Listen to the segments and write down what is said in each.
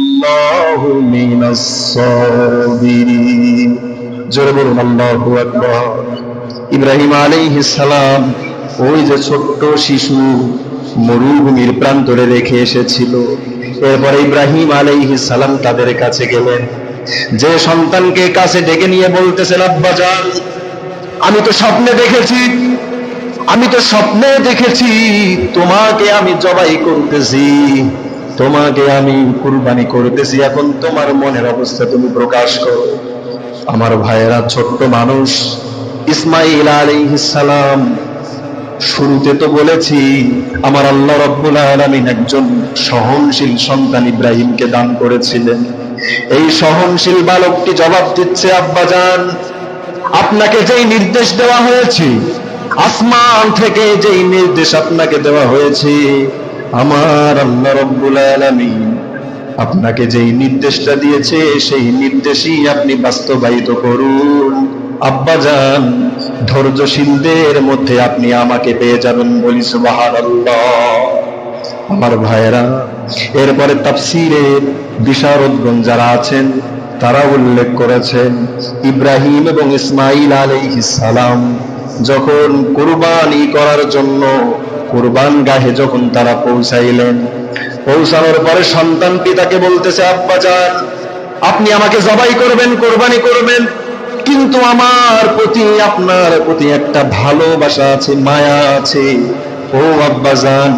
الله من الصابرين জোরে বলুন আল্লাহু আকবার ইব্রাহিম আলাইহিস সালাম ওই যে ছোট্ট শিশু মরুভূমির প্রান্তরে রেখে এসেছিল এরপরে ইব্রাহিম আলাইহিস সালাম তাদের কাছে গেলেন যে সন্তানকে কাছে ডেকে নিয়ে বলতেছেন আব্বা যান আমি তো স্বপ্নে দেখেছি আমি তো স্বপ্নে দেখেছি তোমাকে আমি জবাই করতেছি তোমাকে আমি কুরবানি করতেছি। এখন তোমার মনের অবস্থা তুমি প্রকাশ করো। আমার ভাইয়েরা, ছোট্ট মানুষ ইসমাইল সালাম, শুরুতে তো বলেছি, আমার আল্লাহ রব্বুল আলামিন একজন সহনশীল সন্তান ইব্রাহিমকে দান করেছিলেন। এই সহনশীল বালকটি জবাব দিচ্ছে আব্বাজান আপনাকে যেই নির্দেশ দেওয়া হয়েছে, আসমান থেকে যেই নির্দেশ আপনাকে দেওয়া হয়েছে আমার আল্লাহ রব্বুল আলামিন আপনাকে যেই নির্দেশটা দিয়েছে, সেই নির্দেশই আপনি বাস্তবায়িত করুন। আব্বাজান ধৈর্যশীলদের মধ্যে আপনি আমাকে পেয়ে যাবেন বলি সুবহানাল্লাহ। আমার ভাইয়েরা, এরপরে তাফসিরের বিশারদগণ যারা আছেন, তারা উল্লেখ করেছেন, ইব্রাহিম এবং ইসমাইল আলাইহিস সালাম যখন কুরবানি করার জন্য কুরবান গাহে যখন তারা পৌঁছাইলেন, পৌঁছানোর পরে সন্তান পিতাকে বলতেছে, আব্বা যান আপনি আমাকে জবাই করবেন, কোরবানি করবেন, কিন্তু আমার প্রতি আপনার প্রতি একটা ভালোবাসা আছে, মায়া আছে। ও আব্বা যান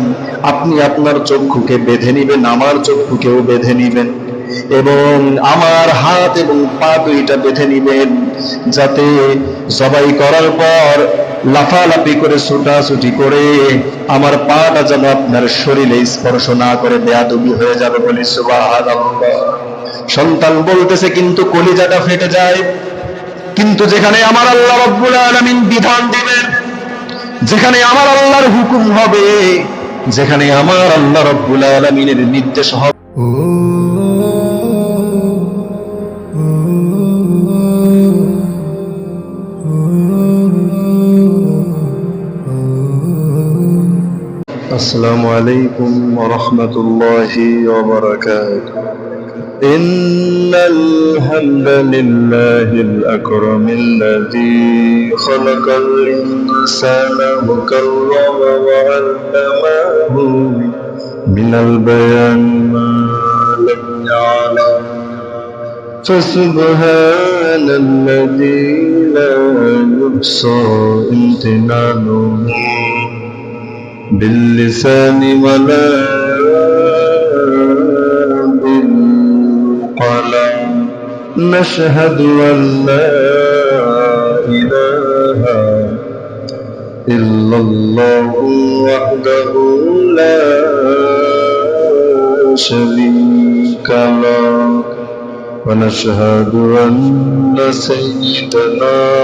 আপনি আপনার চক্ষুকে বেঁধে নিবেন, আমার চক্ষুকেও বেঁধে নিবেন এবং আমার হাত এবং পা দুইটা বেঁধে নিবেন, যাতে জবাই করার পর লাফালাফি করে, ছুটাছুটি করে, আমার পাটা যেন আপনার শরীরে স্পর্শ না করে, বেয়াদবি হয়ে যাবে বলি সন্তান বলতেছে, কিন্তু কলিজাটা ফেটে যায়। কিন্তু যেখানে আমার আল্লাহ রব্বুল আলামিন বিধান দিবেন, যেখানে আমার আল্লাহর হুকুম হবে, যেখানে আমার আল্লাহ রব্বুল আলমিনের নির্দেশ হবে। السلام عليكم ورحمة الله وبركاته. إن الحمد لله الأكرم الذي خلق الإنسان وكرم وعلمه من البيان ما لم يعلم. فسبحان الذي لا يحصى امتنانه. باللسان ولا بالقلم. نشهد أن لا إله إلا الله وحده لا شريك له. ونشهد أن سيدنا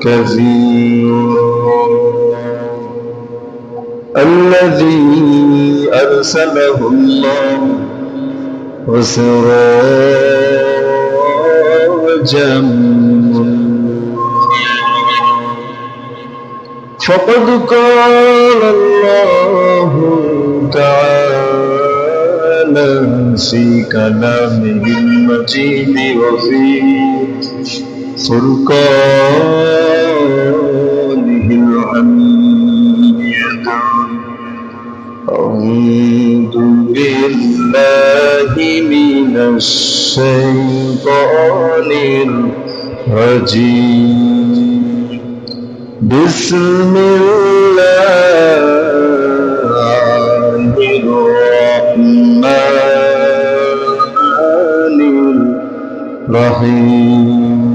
كثيرا الذي أرسله الله وسراجا فقد قال الله تعالى في كلامه المجيد وفي فرقانه الحميد أعوذ بالله من الشيطان الرجيم. بسم الله الرحمن الرحيم.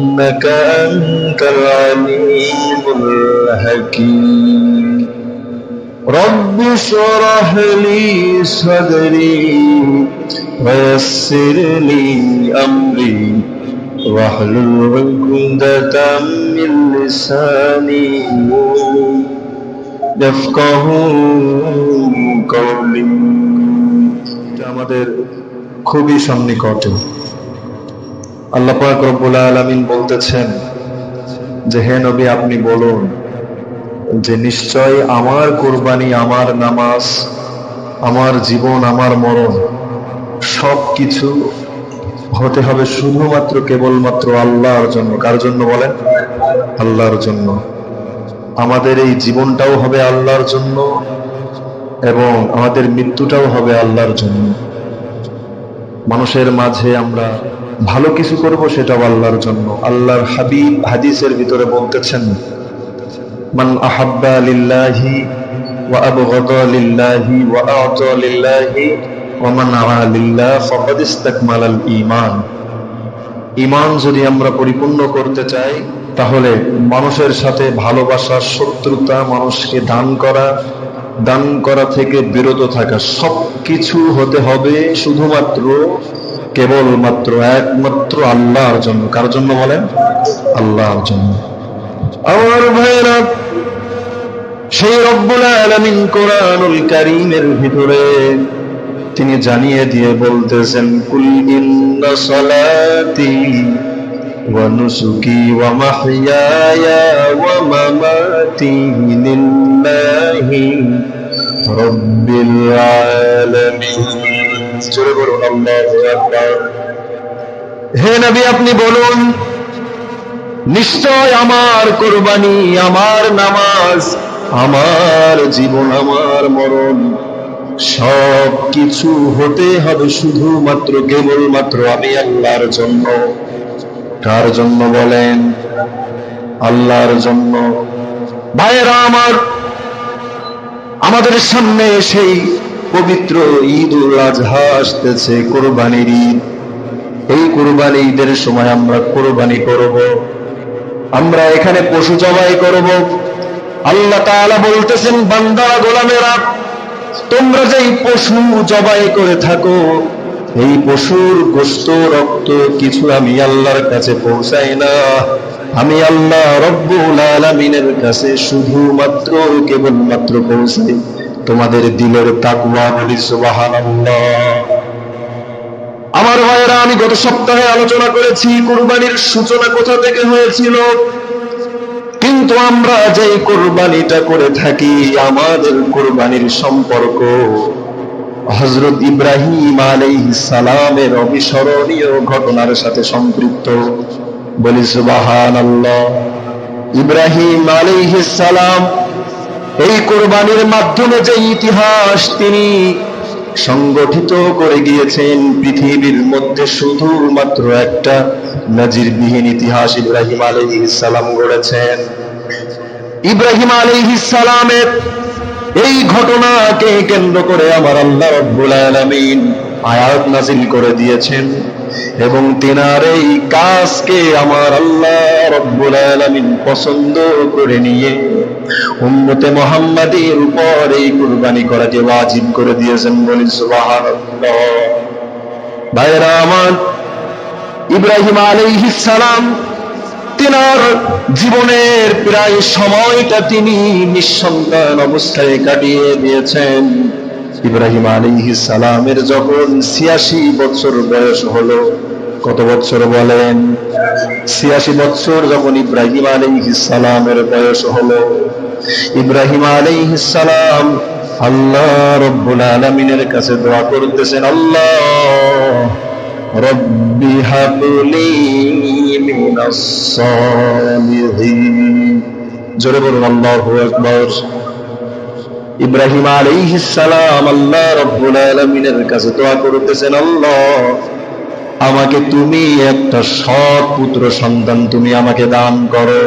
إنك أنت العليم الحكيم رب اشرح لي صدري ويسر لي أمري واحلل عقدة من لساني يفقه قولي এটা আমাদের খুবই সন্নিকটে আল্লাহ পাক রব্বুল আলামিন বলতেছেন যে, হে নবী, আপনি বলুন যে, নিশ্চয় আমার কোরবানি, আমার নামাজ, আমার জীবন, আমার মরণ সব কিছু হতে হবে শুধুমাত্র, কেবলমাত্র আল্লাহর জন্য। কার জন্য বলেন? আল্লাহর জন্য। আমাদের এই জীবনটাও হবে আল্লাহর জন্য এবং আমাদের মৃত্যুটাও হবে আল্লাহর জন্য। মানুষের মাঝে আমরা ভালো কিছু করব সেটাও আল্লাহর জন্য। আল্লাহর হাবিব হাদিসের ভিতরে বলতেছেন, মান আহাব্বা লিল্লাহি ওয়া আবগাদা লিল্লাহি ওয়া আ'তা লিল্লাহি ওয়া মান লিল্লাহ ফাকাদ ইসতাকমালাল ঈমান ঈমান যদি আমরা পরিপূর্ণ করতে চাই, তাহলে মানুষের সাথে ভালোবাসা, শত্রুতা, মানুষকে দান করা দান করা থেকে বিরত থাকা সব কিছু হতে হবে শুধুমাত্র, কেবলমাত্র একমাত্র আল্লাহর জন্য। কার জন্য বলেন? আল্লাহর জন্য। আমার ভাইরা সেই রব্বুল আলামিন কোরআনুল কারীমের ভিতরে তিনি জানিয়ে দিয়ে বলতেছেন, কুল ইন্না সালাতি ওয়া নুসুকি ওয়া মাহইয়ায়া ওয়া মামাতি লিল্লাহি হে নবী, আপনি বলুন, নিশ্চয় আমার কোরবানি, আমার নামাজ, আমার জীবন, আমার মরণ, সব কিছু হতে হবে শুধুমাত্র, কেবলমাত্র আমি আল্লাহর জন্য। কার জন্য বলেন? আল্লাহর জন্য। ভাইয়েরা আমার আমাদের সামনে সেই পবিত্র ঈদ উল আজহা আসতেছে, কোরবানির ঈদ। এই কোরবানি ঈদের সময় আমরা কোরবানি করব। আমরা এখানে পশু জবাই করব। আল্লাহ তাআলা বলতেছেন, বান্দা, গোলামেরা, তোমরা যেই পশু জবাই করে থাকো, এই পশুর গোস্ত, রক্ত কিছু আমি আল্লাহর কাছে পৌঁছাই না। আমি আল্লাহ রব্বুল আলামিনের কাছে শুধুমাত্র কেবলমাত্র পৌঁছাই তোমাদের দিলের তাকওয়া বলি, সুবহানাল্লাহ। আমার ভাইয়েরা, আমি গত সপ্তাহে আলোচনা করেছি, কুরবানির সূচনা কোথা থেকে হয়েছিল? কিন্তু আমরা যে কোরবানিটা করে থাকি, আমাদের কোরবানির সম্পর্ক হজরত ইব্রাহিম আলাইহিস সালামের অবিস্মরণীয় ঘটনার সাথে সম্পৃক্ত। বলি, সুবহানাল্লাহ। ইব্রাহিম সালাম এই কোরবানির মাধ্যমে যে ইতিহাস তিনি সংগঠিত করে গিয়েছেন, পৃথিবীর মধ্যে শুধুমাত্র একটা নজিরবিহীন ইতিহাস ইব্রাহিম সালাম গড়েছেন। ইব্রাহিম সালামের এই ঘটনাকে কেন্দ্র করে আমার আল্লাহ আয়াত নাজিল করে দিয়েছেন। এবং তিনার এই কাজকে আমার আল্লাহ রব্বুল আলামিন পছন্দ করে নিয়ে উম্মতে মুহাম্মাদের উপর এই কুরবানি করাকে ওয়াজিব করে দিয়েছেন বলি সুবহানাল্লাহ। ভাইরা আমার ইব্রাহিম আলাইহিস সালাম তিনার জীবনের প্রায় সময়টা তিনি নিঃসন্তান অবস্থায় কাটিয়ে দিয়েছেন। ইব্রাহিম আলাইহিস সালামের যখন ছিয়াশি বছর বয়স হলো, কত বছর বলেন? ছিয়াশি বছর যখন ইব্রাহিম আলাইহিসসালামের বয়স হলো, ইব্রাহিম আলী সালাম আল্লাহ রব্বুল আলামিনের কাছে দোয়া করতেছেন, আল্লাহ রব্বি হাবলি মিনাস সালিহিন। জোরে বলুন, আল্লাহু আকবার। ইব্রাহিম আলাইহিস আল্লাহ রব্বুল আলামিনের কাছে দোয়া করতেছেন, আল্লাহ, আমাকে তুমি একটা সৎ পুত্র সন্তান তুমি আমাকে দান করো।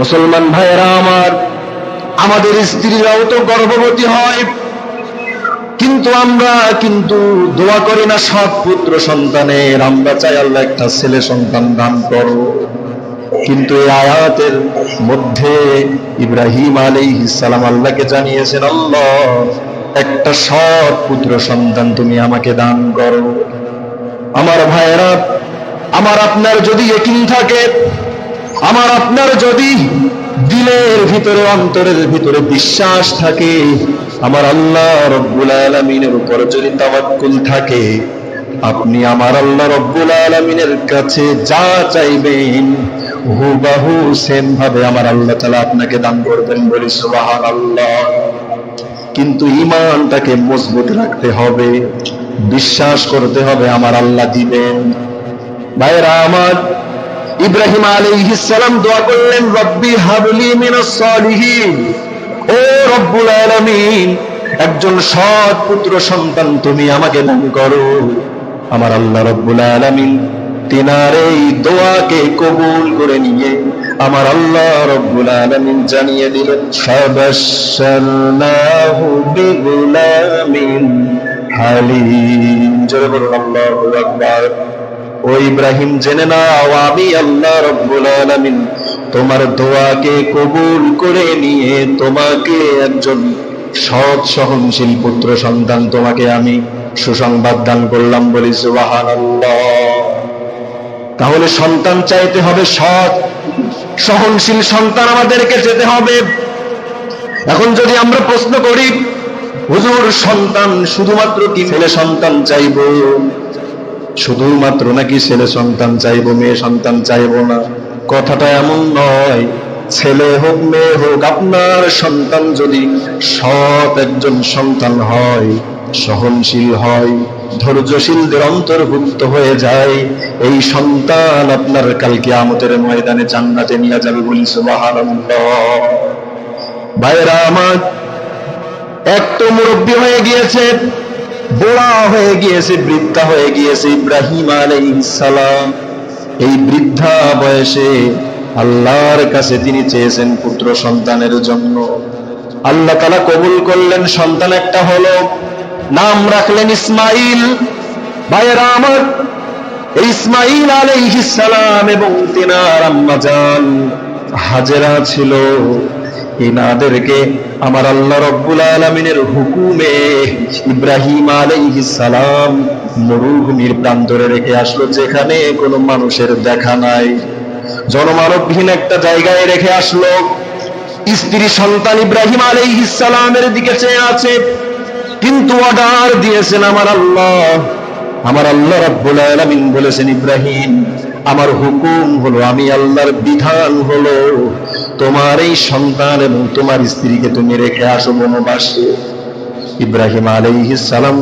মুসলমান ভাইয়েরা আমার, আমাদের স্ত্রীরাও তো গর্ভবতী হয়, কিন্তু আমরা কিন্তু দোয়া করি না, সৎ পুত্র সন্তানের। আমরা চাই আল্লাহ একটা ছেলে সন্তান দান করো কিন্তু এই আয়াতের মধ্যে ইব্রাহিম আলাইহিস সালাম আল্লাহকে জানিয়েছেন, আল্লাহ, একটা সৎ পুত্র সন্তান তুমি আমাকে দান করো। আমার ভাইয়েরা, আমার আপনার যদি একিন থাকে, আমার আপনার যদি দিলের ভিতরে, অন্তরের ভিতরে বিশ্বাস থাকে, আমার আল্লাহ রব্বুল আলমিনের উপর যদি তাওয়াক্কুল থাকে, আপনি আমার আল্লাহ রব্বুল আলমিনের কাছে যা চাইবেন হুবাহু সেম ভাবে আমার আল্লাহ তালা আপনাকে দান করবেন বলি সুবাহান আল্লাহ কিন্তু ইমানটাকে মজবুত রাখতে হবে, বিশ্বাস করতে হবে আমার আল্লাহ দিবেন। ভাইরা আমার ইব্রাহিম আলাইহিস সালাম দোয়া করলেন, রব্বি হাবলি মিনাস ও রব্বুল আলামিন, একজন সৎ পুত্র সন্তান তুমি আমাকে দান করো। আমার আল্লাহ রব্বুল আলামিন তিনার এই দোয়াকে কবুল করে নিয়ে আমার আল্লাহ রব্বুল আলামিন জানিয়ে দিলেন বিগুলামিন হালিম। জোরে বলুন, আল্লাহু আকবার। ও ইব্রাহিম, জেনে নাও, আমি আল্লাহ রব্বুল আলামিন তোমার দোয়াকে কবুল করে নিয়ে তোমাকে একজন সৎ সহনশীল পুত্র সন্তান তোমাকে আমি সুসংবাদ দান করলাম বলি, সুবহানাল্লাহ। তাহলে সন্তান চাইতে হবে সৎ। সহনশীল সন্তান আমাদেরকে যেতে হবে। এখন যদি আমরা প্রশ্ন করি, হুজুর, সন্তান শুধুমাত্র কি ছেলে সন্তান চাইব? শুধুমাত্র নাকি ছেলে সন্তান চাইব, মেয়ে সন্তান চাইব না? কথাটা এমন নয়, ছেলে হোক, মেয়ে হোক, আপনার সন্তান যদি সৎ একজন সন্তান হয়, সহনশীল হয় ধৈর্যশীলদের অন্তর্ভুক্ত হয়ে যায়। এই সন্তান আপনার কালকে আমতের ময়দানে জান্নাতে নিয়ে যাবে বলি ভাইরা আমার এক তো মুরব্বী হয়ে গিয়েছে, বুড়া হয়ে গিয়েছে, বৃদ্ধা হয়ে গিয়েছে ইব্রাহিম সালাম। এই বৃদ্ধা বয়সে আল্লাহর কাছে তিনি চেয়েছেন পুত্র সন্তানের জন্য। আল্লাহ তালা কবুল করলেন, সন্তান একটা হলো নাম রাখলেন ইসমাইল। ভাইয়েরা আমার ইসমাইল সালাম এবং তিনার আম্মা হাজেরা ছিল। ইনাদেরকে আমার আল্লাহ রব্বুল আলমিনের হুকুমে ইব্রাহিম সালাম মরুভূমির প্রান্তরে রেখে আসলো, যেখানে কোনো মানুষের দেখা নাই। জনমানবহীন একটা জায়গায় রেখে আসলো। স্ত্রী সন্তান ইব্রাহিম সালামের দিকে চেয়ে আছে। কিন্তু অর্ডার দিয়েছেন আমার আল্লাহ। আমার আল্লাহ রাব্বুল আলামিন বলেছেন, ইব্রাহিম, আমার হুকুম হলো, আমি আল্লাহর বিধান হলো, তোমার এই সন্তান এবং তোমার স্ত্রীকে তুমি রেখে আসো বনবাসে। ইব্রাহিম আলাইহিস সালাম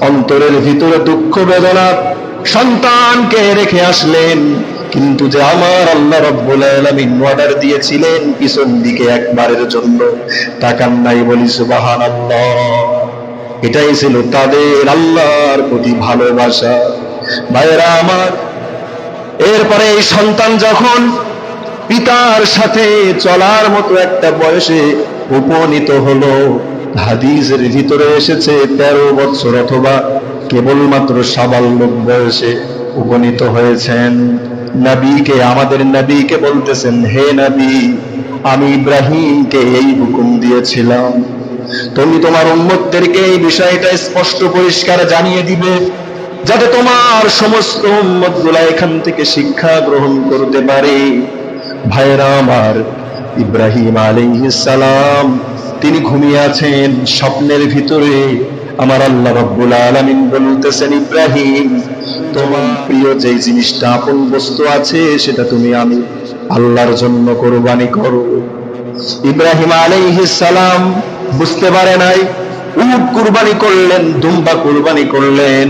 অন্তরের ভিতরে দুঃখ, বেদনা, সন্তানকে রেখে আসলেন। কিন্তু যে আমার আল্লাহ রব্বুল আলামিন অর্ডার দিয়েছিলেন, পিছন দিকে একবারের জন্য তাকান নাই বলি, সুবহানাল্লাহ। এটাই ছিল তাদের আল্লাহর প্রতি ভালোবাসা। ভাইয়েরা আমার, এরপরে এই সন্তান যখন পিতার সাথে চলার মতো একটা বয়সে উপনীত হলো, হাদিসের ভিতরে এসেছে তেরো বছর অথবা কেবলমাত্র সাবাল্যক বয়সে উপনীত হয়েছেন। নবীকে, আমাদের নবীকে বলতেছেন, হে নবী, আমি ইব্রাহিমকে এই হুকুম দিয়েছিলাম। তুমি তোমার উম্মতদেরকে এই বিষয়টা স্পষ্ট, পরিষ্কার জানিয়ে দিবে, যাতে তোমার সমস্ত উম্মত এখান থেকে শিক্ষা গ্রহণ করতে পারে। ভাইরা আমার, ইব্রাহিম সালাম, তিনি ঘুমিয়ে আছেন স্বপ্নের ভিতরে। আমার আল্লাহ রব্বুল আলামিন বলতেছেন, ইব্রাহিম, তোমার প্রিয় যেই জিনিসটা আপন বস্তু আছে, সেটা তুমি আমি আল্লাহর জন্য কোরবানি করো ইব্রাহিম আলাইহিস সালাম বুঝতে পারে নাই। উট কুরবানি করলেন, দুম্বা কুরবানি করলেন।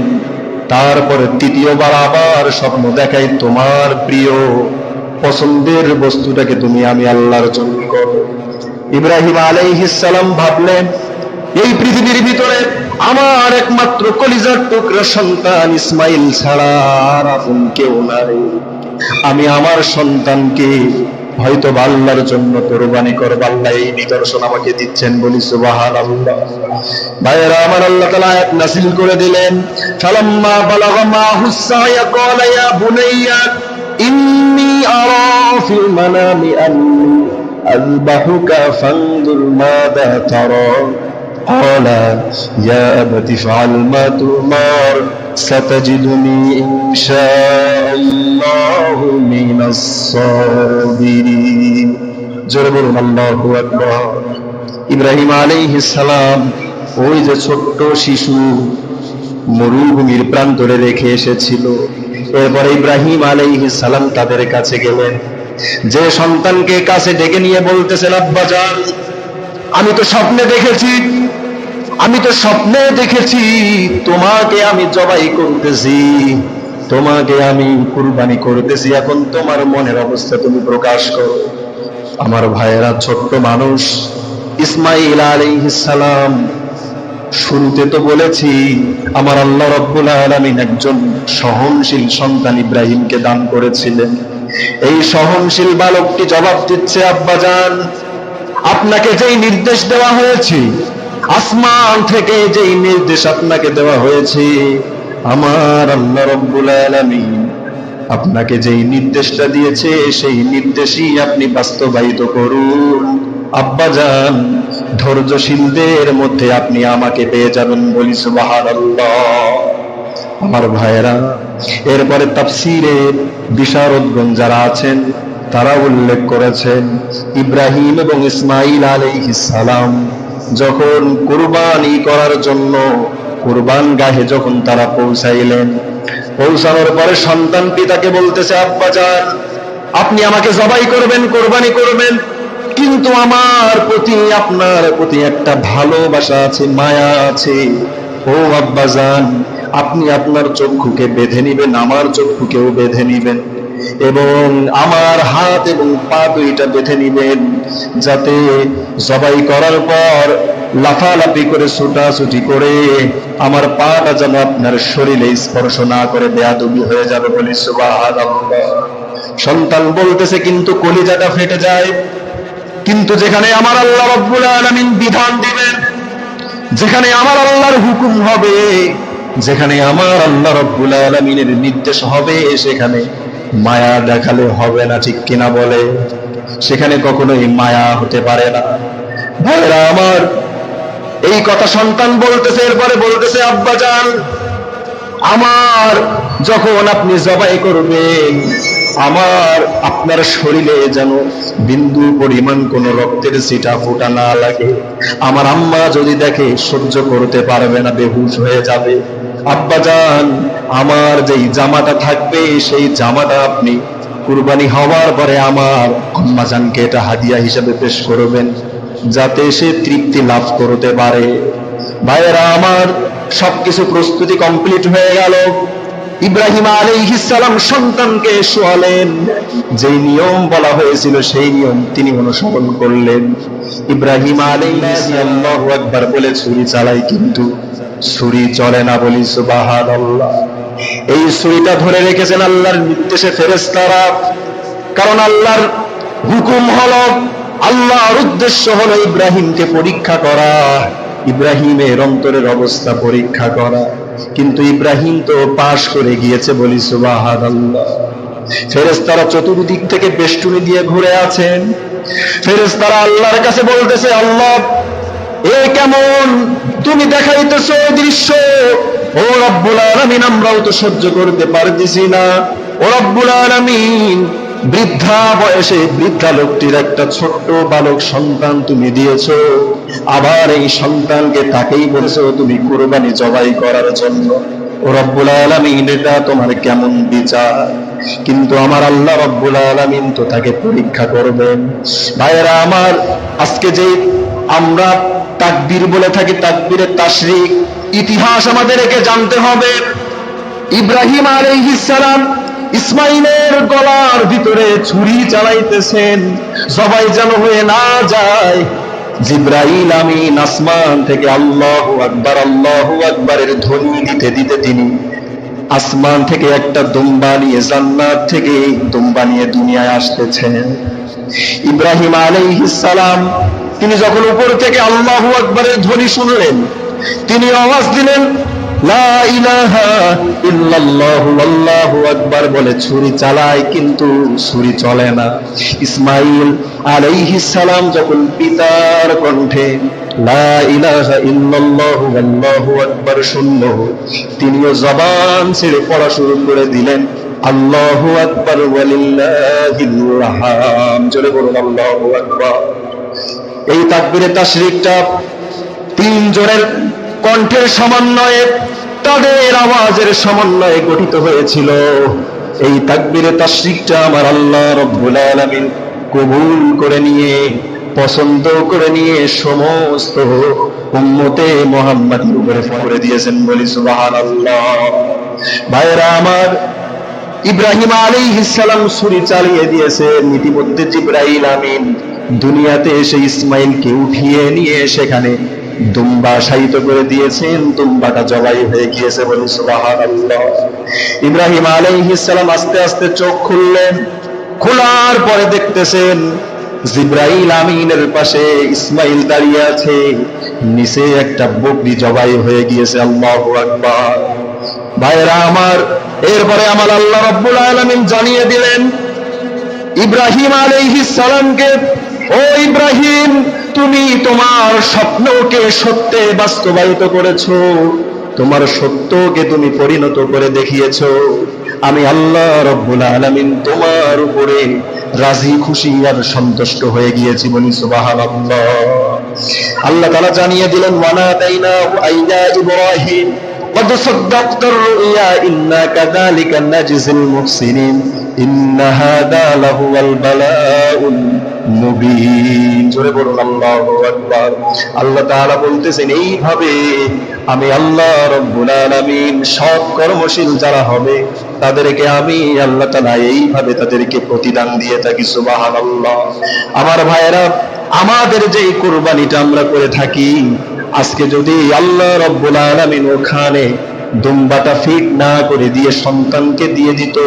তারপরে তৃতীয়বার আবার স্বপ্ন দেখাই, তোমার প্রিয় পছন্দের বস্তুটাকে তুমি আমি আল্লাহর জন্য করো ইব্রাহিম আলাইহিস সালাম ভাবলেন, এই পৃথিবীর ভিতরে আমার একমাত্র কলিজার টুকরা সন্তান ইসমাইল ছাড়া আর আপন কেউ নাই। আমি আমার সন্তানকে হয়তো আল্লাহর জন্য কোরবানি করব আল্লাহ এই নিদর্শন আমাকে দিচ্ছেন বলি সুবাহান ভাইয়েরা, আমার আল্লাহ তালা এক নাসিল করে দিলেন, ফালাম্মা বালাগা ইয়া বুনাইয়া, ইন্নি আরা মানামি আন্নি আযবাহুকা ফানজুর মাদা তারা। قال يا أبت افعل ما تؤمر ستجدني إن شاء الله من الصابرين জোরে বলুন আল্লাহু আকবার ইব্রাহিম আলাইহিস সালাম ওই যে ছোট্ট শিশু মরুভূমির প্রান্তরে রেখে এসেছিল এরপরে ইব্রাহিম আলাইহিস সালাম তাদের কাছে গেলেন যে সন্তানকে কাছে ডেকে নিয়ে বলতেছেন আব্বাজান আমি তো স্বপ্নে দেখেছি, আমি তো স্বপ্নে দেখেছি, তোমাকে আমি জবাই করতেছি, তোমাকে আমি কুরবানি করতেছি। এখন তোমার মনের অবস্থা তুমি প্রকাশ করো। আমার ভাইয়েরা, ছোট্ট মানুষ ইসমাইল আলাইহিস সালাম, শুরুতে তো বলেছি, আমার আল্লাহ রব্বুল আলামিন একজন সহনশীল সন্তান ইব্রাহিমকে দান করেছিলেন। এই সহনশীল বালকটি জবাব দিচ্ছে আব্বাজান আপনাকে যেই নির্দেশ দেওয়া হয়েছে, আসমান থেকে যেই নির্দেশ আপনাকে দেওয়া হয়েছে, আমার আল্লাহ রব্বুল আলামিন আপনাকে যেই নির্দেশটা দিয়েছে, সেই নির্দেশই আপনি বাস্তবায়িত করুন। আব্বাজান ধৈর্যশীলদের মধ্যে আপনি আমাকে পেয়ে যাবেন বলি সুবহানাল্লাহ। আমার ভাইয়েরা, এরপরে তাফসিরে বিশারদগণ যারা আছেন তারা উল্লেখ করেছেন ইব্রাহিম এবং ইসমাইল সালাম যখন কুরবানি করার জন্য কুরবান গাহে যখন তারা পৌঁছাইলেন, পৌঁছানোর পরে সন্তান পিতাকে বলতেছে, আব্বা যান আপনি আমাকে জবাই করবেন, কোরবানি করবেন, কিন্তু আমার প্রতি আপনার প্রতি একটা ভালোবাসা আছে, মায়া আছে। ও আব্বা যান আপনি আপনার চক্ষুকে বেঁধে নিবেন, আমার চক্ষুকেও বেঁধে নিবেন। এবং আমার হাত এবং পা দুইটা বেঁধে নিবেন, যাতে জবাই করার পর লাফালাফি করে ছুটাছুটি করে আমার পাটা যেন আপনার শরীরে স্পর্শ না করে বেয়াদবি হয়ে যাবে বলি সুবহানাল্লাহ। সন্তান বলতেছে, কিন্তু কলিজাটা ফেটে যায়। কিন্তু যেখানে আমার আল্লাহ রব্বুল আলামিন বিধান দিবেন, যেখানে আমার আল্লাহর হুকুম হবে, যেখানে আমার আল্লাহ রব্বুল আলামিনের নির্দেশ হবে, সেখানে মায়া দেখালে হবে না ঠিক কিনা বলে। সেখানে কখনোই মায়া হতে পারে না। ভাইরা আমার, এই কথা সন্তান বলতেছে, এরপরে বলতেছে, আব্বা যান আমার যখন আপনি জবাই করবেন, আমার আপনার শরীরে যেন বিন্দু পরিমাণ কোন রক্তের সিটা ফোটা না লাগে। আমার আম্মা যদি দেখে সহ্য করতে পারবে না, বেহুশ হয়ে যাবে। আব্বা যান আমার যেই জামাটা থাকবে, সেই জামাটা আপনি কুরবানি হওয়ার পরে আমার আম্মা জানকে এটা হাদিয়া হিসেবে পেশ করবেন, যাতে সে তৃপ্তি লাভ করতে পারে। ভাইয়েরা, আমার সবকিছু প্রস্তুতি কমপ্লিট হয়ে গেল। ইব্রাহিম আলাইহিস সালাম সন্তানকে শোয়ালেন। যেই নিয়ম বলা হয়েছিল, সেই নিয়ম তিনি অনুসরণ করলেন। ইব্রাহিম আলাইহিস আল্লাহু আকবার বলে ছুরি চালাই কিন্তু ছুরি চলে না বলি সুবহানাল্লাহ। এই ছুরিটা ধরে রেখেছেন আল্লাহর নির্দেশে ফেরেশতারা। কারণ আল্লাহর হুকুম হলো আল্লাহর উদ্দেশ্য হলো ইব্রাহিমকে পরীক্ষা করা, ইব্রাহিমের অন্তরের অবস্থা পরীক্ষা করা। কিন্তু ইব্রাহিম তো পাশ করে গিয়েছে বলি সুবহানাল্লাহ। ফেরেশতারা চতুর্দিক থেকে বেষ্টনী দিয়ে ঘুরে আছেন। ফেরেশতারা আল্লাহর কাছে বলতেছে, আল্লাহ, এ কেমন? তুমি দেখাইতেছো দৃশ্য। ও রব্বুল আলামিন, আমরাও তো সহ্য করতে পারতেছি না। ও রব্বুল আলামিন, বৃদ্ধা বয়সে বৃদ্ধা লোকটির একটা ছোট্ট বালক সন্তান তুমি দিয়েছ। আবার এই সন্তানকে তাকেই বলেছ, তুমি কুরবানি জবাই করার জন্য। ও রব্বুল আলামিন, এটা তোমার কেমন বিচার? কিন্তু আমার আল্লাহ রব্বুল আলামিন তো তাকে পরীক্ষা করবেন। ভাইয়েরা, আমার আজকে যে আমরা তাকবীর বলে থাকি, তাকবীরের তাশরিক। ইতিহাস আমাদেরকে জানতে হবে। ইব্রাহিম সালাম ইসমাইলের গলার ভিতরে ছুরি চালাইতেছেন। সবাই যেন হয়ে না যায়। জিব্রাইল আমিন আসমান থেকে আল্লাহ আকবার, আল্লাহ আকবারের ধ্বনি দিতে দিতে তিনি আসমান থেকে একটা দুম্বা নিয়ে জান্নাত থেকে দুম্বা নিয়ে দুনিয়ায় আসতেছেন। ইব্রাহিম আলাইহিস সালাম তিনি যখন উপর থেকে আল্লাহ আকবরের ধ্বনি শুনলেন, তিনি আওয়াজ দিলেন বলে, ছুরি চালায় কিন্তু ছুরি চলে না। ইসমাইল আলাইহিস সালাম যখন পিতার কণ্ঠে আকবার শুনল, তিনিও জবান ছেড়ে পড়া শুরু করে দিলেন, আল্লাহু আকবার হাম জোরে বলুন, আল্লাহু আকবার এই তাকবীরে তাশরিকটা তিনজনের কণ্ঠের সমন্বয়ে, তাদের আওয়াজের সমন্বয়ে গঠিত হয়েছিল। এই তাকবীরে তাশরিকটা আমার আল্লাহ রব্বুল আলামিন কবুল করে নিয়ে, পছন্দ করে নিয়ে সমস্ত উম্মতে মোহাম্মদের উপরে করে দিয়েছেন বলি সুবহানাল্লাহ। ভাইরা আমার ইব্রাহিম আলাইহিস সালাম ছুরি চালিয়ে দিয়েছেন, ইতিমধ্যে জিব্রাইল আমিন। দুনিয়াতে এসে ইসমাইলকে উঠিয়ে নিয়ে সেখানে দুম্বা শায়িত করে দিয়েছেন, দুম্বাটা জবাই হয়ে গিয়েছে বলে সুবহানাল্লাহ। ইব্রাহিম আলাইহিস সালাম আস্তে আস্তে চোখ খুললেন, খোলার পরে দেখতেছেন জিব্রাইল আমিনের পাশে ইসমাইল দাঁড়িয়ে আছে, নিচে একটা বকরি জবাই হয়ে গিয়েছে, আল্লাহু আকবার। ভাইরা আমার, এরপরে আমার আল্লাহ রব্বুল আলামিন জানিয়ে দিলেন, ইব্রাহিম আলাইহিস সালামকে ও ইব্রাহিম তুমি তোমার স্বপ্নকে সত্যে বাস্তবায়িত করেছো তোমার সত্যকে তুমি পরিণত করে দেখিয়েছো আমি আল্লাহ রব্বুল আলামিন তোমার উপরে রাজি খুশি আর সন্তুষ্ট হয়ে গিয়েছি বলি সুবহানাল্লাহ আল্লাহ তাআলা জানিয়ে দিলেন ওয়ানা তাইনা আইয়া ইব্রাহিম قد صدقت الرؤيا إنا كذلك نجزي المحسنين إن هذا لهو البلاء المبين জোরে বলুন আল্লাহু আকবার আল্লাহ তাআলা বলতেছেন এইভাবে আমি আল্লাহ রব্বুল আলামিন সৎ কর্মশীল যারা হবে তাদেরকে আমি আল্লাহ তাআলা এইভাবে তাদেরকে প্রতিদান দিয়ে থাকি সুবহানাল্লাহ আমার ভাইয়েরা আমাদের যে কোরবানিটা আমরা করে থাকি আজকে যদি আল্লাহ রব্বুল আলামিন ওখানে দুম্বাটা ফিট না করে দিয়ে সন্তানকে দিয়ে দিত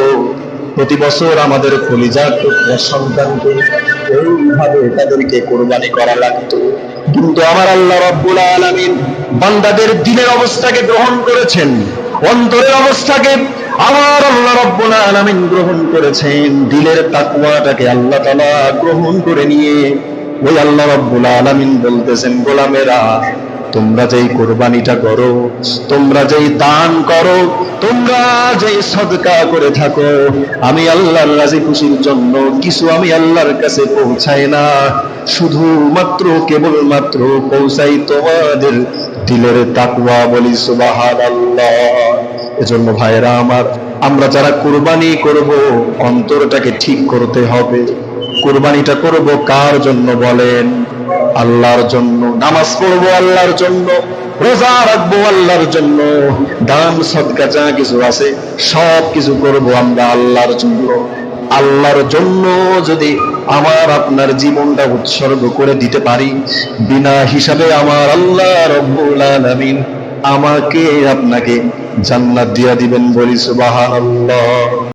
প্রতি বছর আমাদের টুকরা সন্তানকে এইভাবে তাদেরকে কোরবানি করা লাগতো। কিন্তু আমার আল্লাহ রব্বুল আলামিন বান্দাদের দিনের অবস্থাকে গ্রহণ করেছেন, অন্তরের অবস্থাকে আমার আল্লাহ রব্বুল আলামিন গ্রহণ করেছেন। দিলের তাকুয়াটাকে আল্লাহ তালা গ্রহণ করে নিয়ে ওই আল্লাহ রব্বুল আলামিন বলতেছেন, গোলামেরা তোমরা যেই কোরবানিটা করো, তোমরা যেই দান করো, তোমরা যেই সদকা করে থাকো, আমি আল্লাহর রাজি খুশির জন্য কিছু আমি আল্লাহর কাছে পৌঁছাই না। শুধুমাত্র, কেবলমাত্র পৌঁছাই তোমাদের দিলের তাকওয়া বলি, সুবহানাল্লাহ। এজন্য ভাইরা আমার, আমরা যারা কোরবানি করব, অন্তরটাকে ঠিক করতে হবে। কোরবানিটা করব কার জন্য বলেন? আল্লাহর জন্য, নামাজ পড়ব আল্লাহর জন্য, রোজা রাখব আল্লাহর জন্য, দান, সদকা যা কিছু আছে, সব কিছু করব আমরা আল্লাহর জন্য। আল্লাহর জন্য যদি আমার আপনার জীবনটা উৎসর্গ করে দিতে পারি, বিনা হিসাবে আমার আল্লাহ রব্বুল আলামিন আমাকে আপনাকে জান্নাত দিয়া দিবেন বলি সুবহানাল্লাহ।